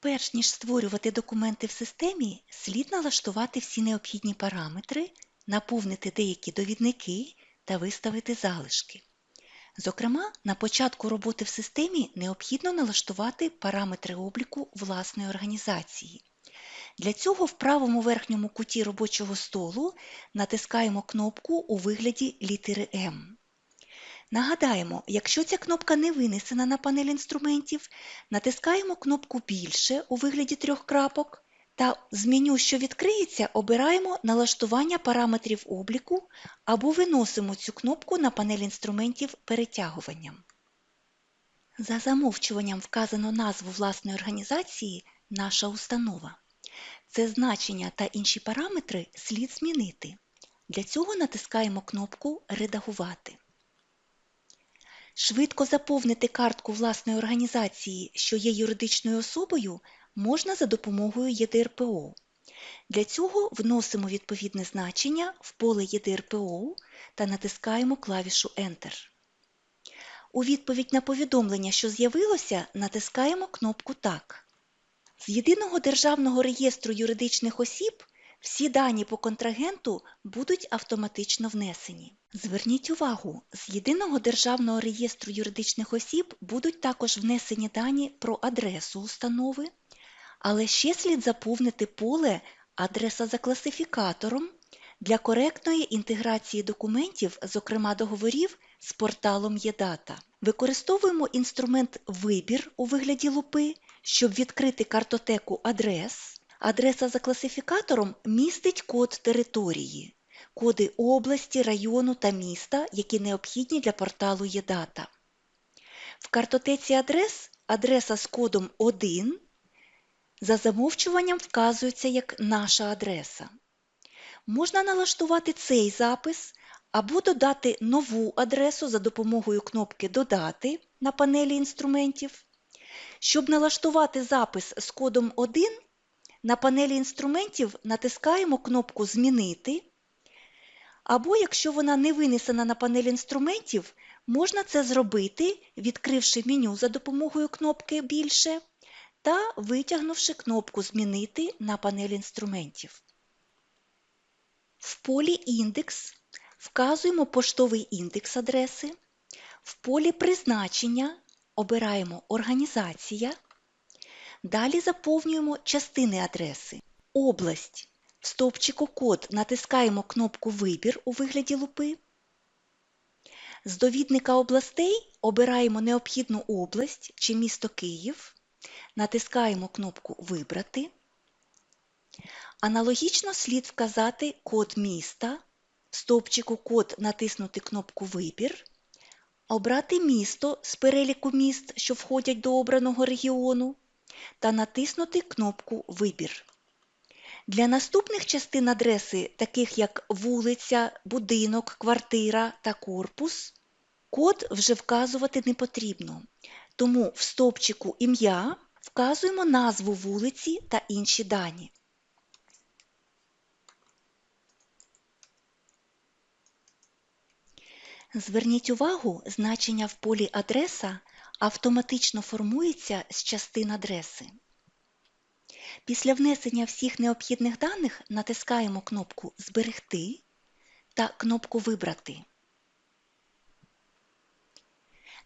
Перш ніж створювати документи в системі, слід налаштувати всі необхідні параметри, наповнити деякі довідники та виставити залишки. Зокрема, на початку роботи в системі необхідно налаштувати параметри обліку власної організації. Для цього в правому верхньому куті робочого столу натискаємо кнопку у вигляді літери М. Нагадаємо, якщо ця кнопка не винесена на панель інструментів, натискаємо кнопку Більше у вигляді трьох крапок та з меню, що відкриється, обираємо налаштування параметрів обліку або виносимо цю кнопку на панель інструментів перетягуванням. За замовчуванням вказано назву власної організації «Наша установа». Це значення та інші параметри слід змінити. Для цього натискаємо кнопку Редагувати. Швидко заповнити картку власної організації, що є юридичною особою, можна за допомогою ЄДРПО. Для цього вносимо відповідне значення в поле ЄДРПО та натискаємо клавішу Enter. У відповідь на повідомлення, що з'явилося, натискаємо кнопку Так. З Єдиного державного реєстру юридичних осіб всі дані по контрагенту будуть автоматично внесені. Зверніть увагу, з Єдиного державного реєстру юридичних осіб будуть також внесені дані про адресу установи, але ще слід заповнити поле адреса за класифікатором для коректної інтеграції документів, зокрема договорів, з порталом ЄДАТА. Використовуємо інструмент Вибір у вигляді лупи, щоб відкрити картотеку адрес. Адреса за класифікатором містить код території, коди області, району та міста, які необхідні для порталу ЄДАТА. В картотеці адрес адреса з кодом 1 за замовчуванням вказується як наша адреса. Можна налаштувати цей запис або додати нову адресу за допомогою кнопки Додати на панелі інструментів. Щоб налаштувати запис з кодом 1, на панелі інструментів натискаємо кнопку Змінити. Або, якщо вона не винесена на панель інструментів, можна це зробити, відкривши меню за допомогою кнопки Більше та витягнувши кнопку Змінити на панель інструментів. В полі Індекс вказуємо поштовий індекс адреси. В полі Призначення обираємо Організація. Далі заповнюємо частини адреси. Область. В стовпчику Код натискаємо кнопку Вибір у вигляді лупи. З довідника областей обираємо необхідну область чи місто Київ. Натискаємо кнопку Вибрати. Аналогічно слід вказати код міста. В стовпчику Код натиснути кнопку Вибір. Обрати місто з переліку міст, що входять до обраного регіону, та натиснути кнопку Вибір. Для наступних частин адреси, таких як вулиця, будинок, квартира та корпус, код вже вказувати не потрібно. Тому в стовпчику Ім'я вказуємо назву вулиці та інші дані. Зверніть увагу, значення в полі Адреса автоматично формується з частин адреси. Після внесення всіх необхідних даних натискаємо кнопку Зберегти та кнопку Вибрати.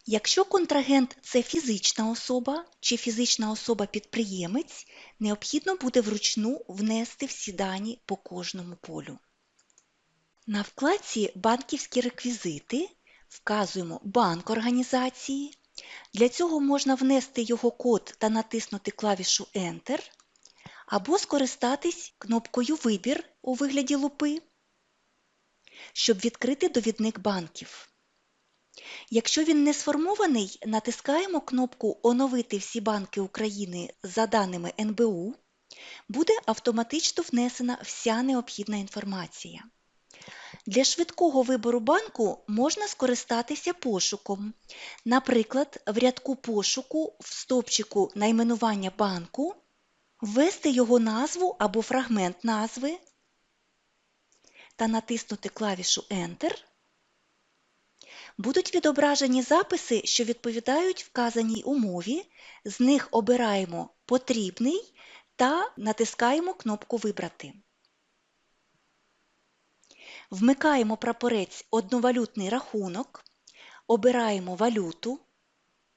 Якщо контрагент це фізична особа чи фізична особа-підприємець, необхідно буде вручну внести всі дані по кожному полю. На вкладці Банківські реквізити вказуємо банк організації. Для цього можна внести його код та натиснути клавішу Enter, або скористатись кнопкою Вибір у вигляді лупи, щоб відкрити довідник банків. Якщо він не сформований, натискаємо кнопку Оновити всі банки України за даними НБУ, буде автоматично внесена вся необхідна інформація. Для швидкого вибору банку можна скористатися пошуком. Наприклад, в рядку пошуку в стовпчику найменування банку ввести його назву або фрагмент назви та натиснути клавішу Enter. Будуть відображені записи, що відповідають вказаній умові, з них обираємо потрібний та натискаємо кнопку Вибрати. Вмикаємо прапорець Одновалютний рахунок, обираємо валюту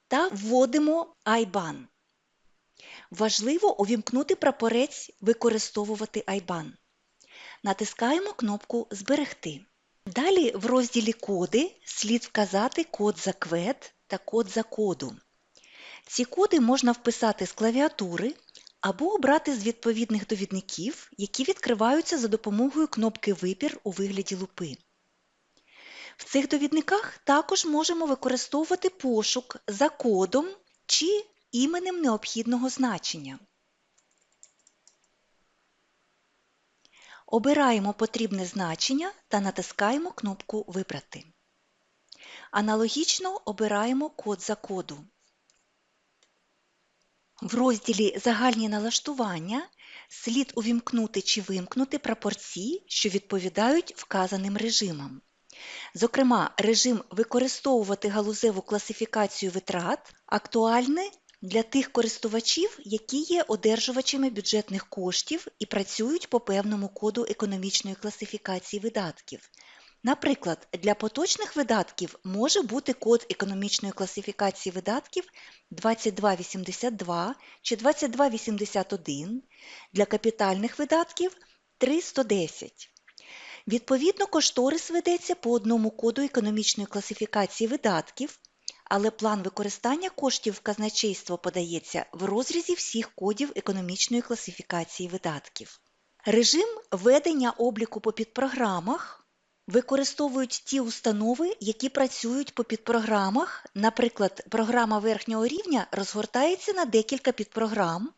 та вводимо IBAN. Важливо увімкнути прапорець Використовувати IBAN. Натискаємо кнопку Зберегти. Далі в розділі Коди слід вказати код за квет та код за коду. Ці коди можна вписати з клавіатури або обрати з відповідних довідників, які відкриваються за допомогою кнопки Вибір у вигляді лупи. В цих довідниках також можемо використовувати пошук за кодом чи іменем необхідного значення. Обираємо потрібне значення та натискаємо кнопку Вибрати. Аналогічно обираємо код за коду. В розділі Загальні налаштування слід увімкнути чи вимкнути прапорці, що відповідають вказаним режимам. Зокрема, режим Використовувати галузеву класифікацію витрат актуальний для тих користувачів, які є одержувачами бюджетних коштів і працюють по певному коду економічної класифікації видатків. Наприклад, для поточних видатків може бути код економічної класифікації видатків 2282 чи 2281, для капітальних видатків 3110. Відповідно, кошторис ведеться по одному коду економічної класифікації видатків, але план використання коштів в казначейство подається в розрізі всіх кодів економічної класифікації видатків. Режим ведення обліку по підпрограмах використовують ті установи, які працюють по підпрограмах. Наприклад, програма верхнього рівня розгортається на декілька підпрограм.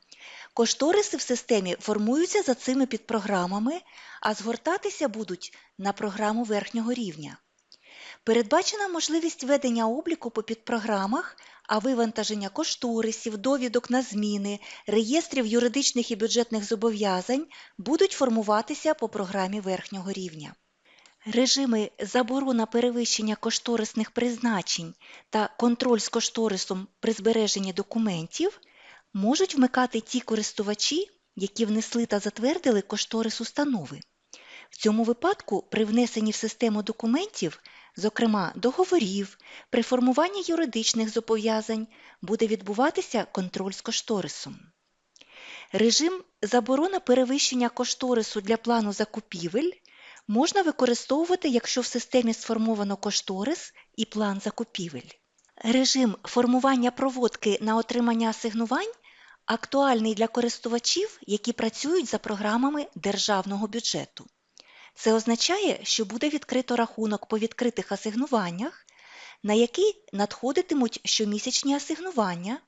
Кошториси в системі формуються за цими підпрограмами, а згортатися будуть на програму верхнього рівня. Передбачена можливість ведення обліку по підпрограмах, а вивантаження кошторисів, довідок на зміни, реєстрів юридичних і бюджетних зобов'язань будуть формуватися по програмі верхнього рівня. Режими заборона перевищення кошторисних призначень та контроль з кошторисом при збереженні документів можуть вмикати ті користувачі, які внесли та затвердили кошторис установи. В цьому випадку при внесенні в систему документів, зокрема договорів, при формуванні юридичних зобов'язань, буде відбуватися контроль з кошторисом. Режим заборона перевищення кошторису для плану закупівель можна використовувати, якщо в системі сформовано кошторис і план закупівель. Режим формування проводки на отримання асигнувань актуальний для користувачів, які працюють за програмами державного бюджету. Це означає, що буде відкрито рахунок по відкритих асигнуваннях, на який надходитимуть щомісячні асигнування,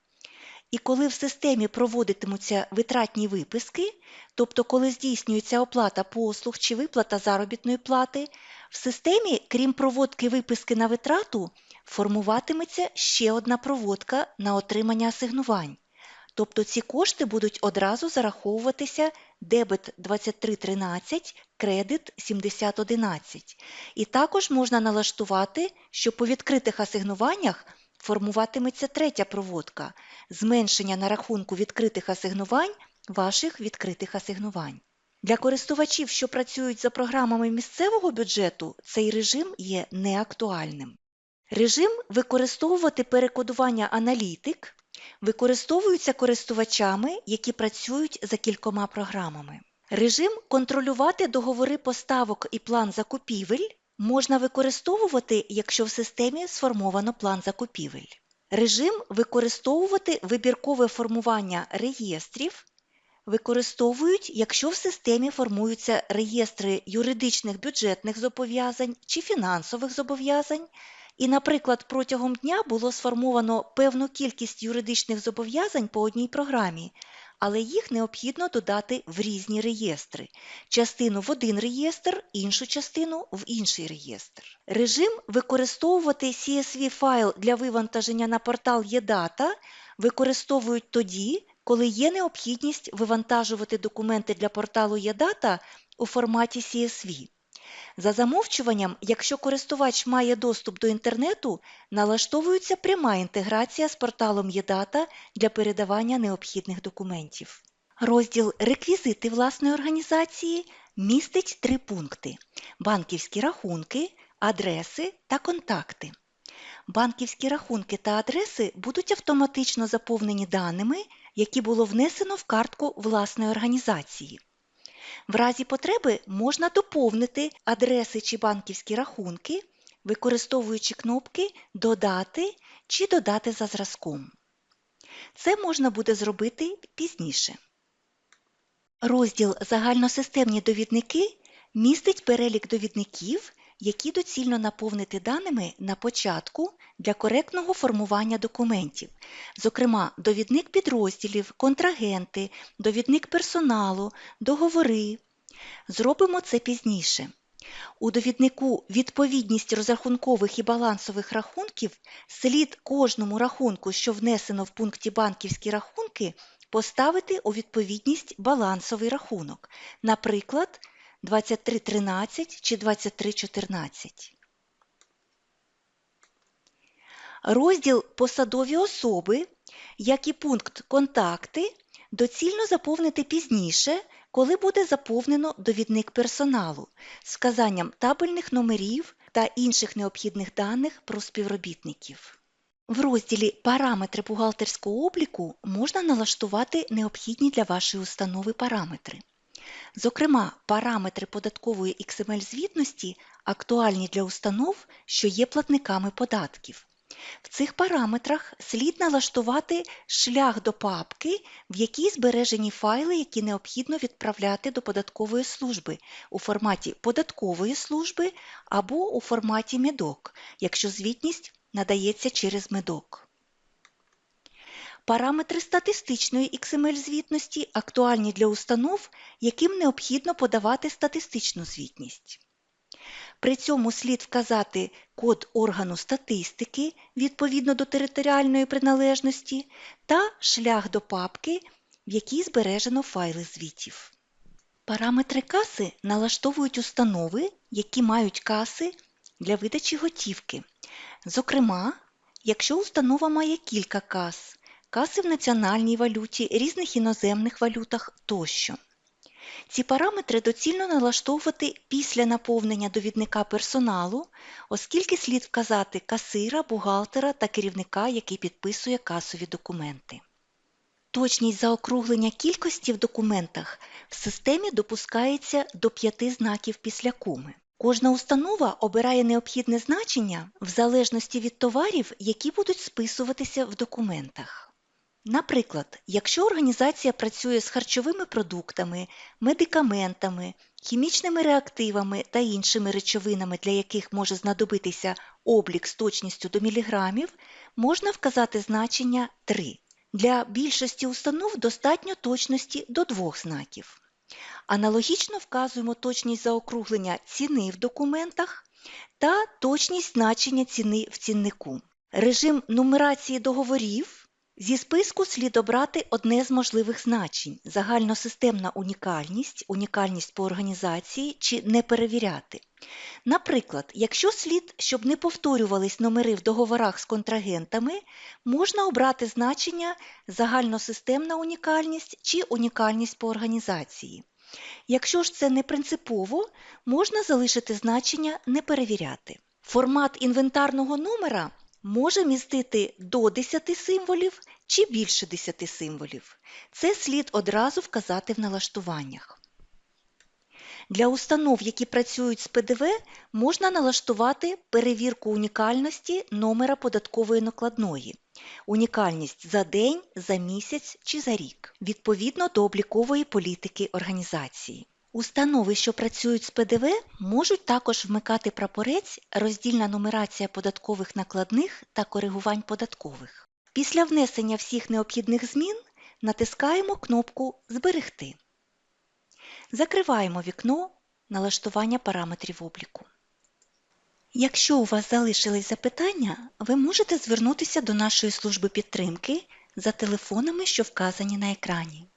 і коли в системі проводитимуться витратні виписки, тобто коли здійснюється оплата послуг чи виплата заробітної плати, в системі, крім проводки виписки на витрату, формуватиметься ще одна проводка на отримання асигнувань. Тобто ці кошти будуть одразу зараховуватися дебет 2313, кредит 7011. І також можна налаштувати, що по відкритих асигнуваннях формуватиметься третя проводка зменшення на рахунку відкритих асигнувань ваших відкритих асигнувань. Для користувачів, що працюють за програмами місцевого бюджету, цей режим є неактуальним. Режим використовувати перекодування аналітик використовується користувачами, які працюють за кількома програмами. Режим контролювати договори поставок і план закупівель можна використовувати, якщо в системі сформовано план закупівель. Режим використовувати вибіркове формування реєстрів використовують, якщо в системі формуються реєстри юридичних бюджетних зобов'язань чи фінансових зобов'язань, і, наприклад, протягом дня було сформовано певну кількість юридичних зобов'язань по одній програмі, але їх необхідно додати в різні реєстри. Частину в один реєстр, іншу частину в інший реєстр. Режим використовувати CSV файл для вивантаження на портал ЄДАТА використовують тоді, коли є необхідність вивантажувати документи для порталу ЄДАТА у форматі CSV. За замовчуванням, якщо користувач має доступ до інтернету, налаштовується пряма інтеграція з порталом ЄДАТА для передавання необхідних документів. Розділ Реквізити власної організації містить три пункти: банківські рахунки, адреси та контакти. Банківські рахунки та адреси будуть автоматично заповнені даними, які було внесено в картку власної організації. В разі потреби можна доповнити адреси чи банківські рахунки, використовуючи кнопки Додати чи Додати за зразком. Це можна буде зробити пізніше. Розділ Загальносистемні довідники містить перелік довідників, які доцільно наповнити даними на початку для коректного формування документів, зокрема довідник підрозділів, контрагенти, довідник персоналу, договори. Зробимо це пізніше. У довіднику відповідність розрахункових і балансових рахунків слід кожному рахунку, що внесено в пункті банківські рахунки, поставити у відповідність балансовий рахунок, наприклад, 2313 чи 2314. Розділ Посадові особи, як і пункт Контакти, доцільно заповнити пізніше, коли буде заповнено довідник персоналу з вказанням табельних номерів та інших необхідних даних про співробітників. В розділі Параметри бухгалтерського обліку можна налаштувати необхідні для вашої установи параметри. Зокрема, параметри податкової XML-звітності актуальні для установ, що є платниками податків. В цих параметрах слід налаштувати шлях до папки, в якій збережені файли, які необхідно відправляти до податкової служби у форматі податкової служби або у форматі медок, якщо звітність надається через медок. Параметри статистичної XML-звітності актуальні для установ, яким необхідно подавати статистичну звітність. При цьому слід вказати код органу статистики відповідно до територіальної приналежності та шлях до папки, в якій збережено файли звітів. Параметри каси налаштовують установи, які мають каси для видачі готівки. Зокрема, якщо установа має кілька кас, каси в національній валюті, різних іноземних валютах тощо. Ці параметри доцільно налаштовувати після наповнення довідника персоналу, оскільки слід вказати касира, бухгалтера та керівника, який підписує касові документи. Точність заокруглення кількості в документах в системі допускається до п'яти знаків після коми. Кожна установа обирає необхідне значення в залежності від товарів, які будуть списуватися в документах. Наприклад, якщо організація працює з харчовими продуктами, медикаментами, хімічними реактивами та іншими речовинами, для яких може знадобитися облік з точністю до міліграмів, можна вказати значення 3. Для більшості установ достатньо точності до двох знаків. Аналогічно вказуємо точність заокруглення ціни в документах та точність значення ціни в ціннику. Режим нумерації договорів Зі списку слід обрати одне з можливих значень загальносистемна унікальність, унікальність по організації чи не перевіряти. Наприклад, якщо слід, щоб не повторювались номери в договорах з контрагентами, можна обрати значення загальносистемна унікальність чи унікальність по організації. Якщо ж це не принципово, можна залишити значення не перевіряти. Формат інвентарного номера може містити до 10 символів чи більше 10 символів. Це слід одразу вказати в налаштуваннях. Для установ, які працюють з ПДВ, можна налаштувати перевірку унікальності номера податкової накладної, унікальність за день, за місяць чи за рік, відповідно до облікової політики організації. Установи, що працюють з ПДВ, можуть також вмикати прапорець роздільна нумерація податкових накладних та коригувань податкових. Після внесення всіх необхідних змін натискаємо кнопку Зберегти. Закриваємо вікно налаштування параметрів обліку. Якщо у вас залишились запитання, ви можете звернутися до нашої служби підтримки за телефонами, що вказані на екрані.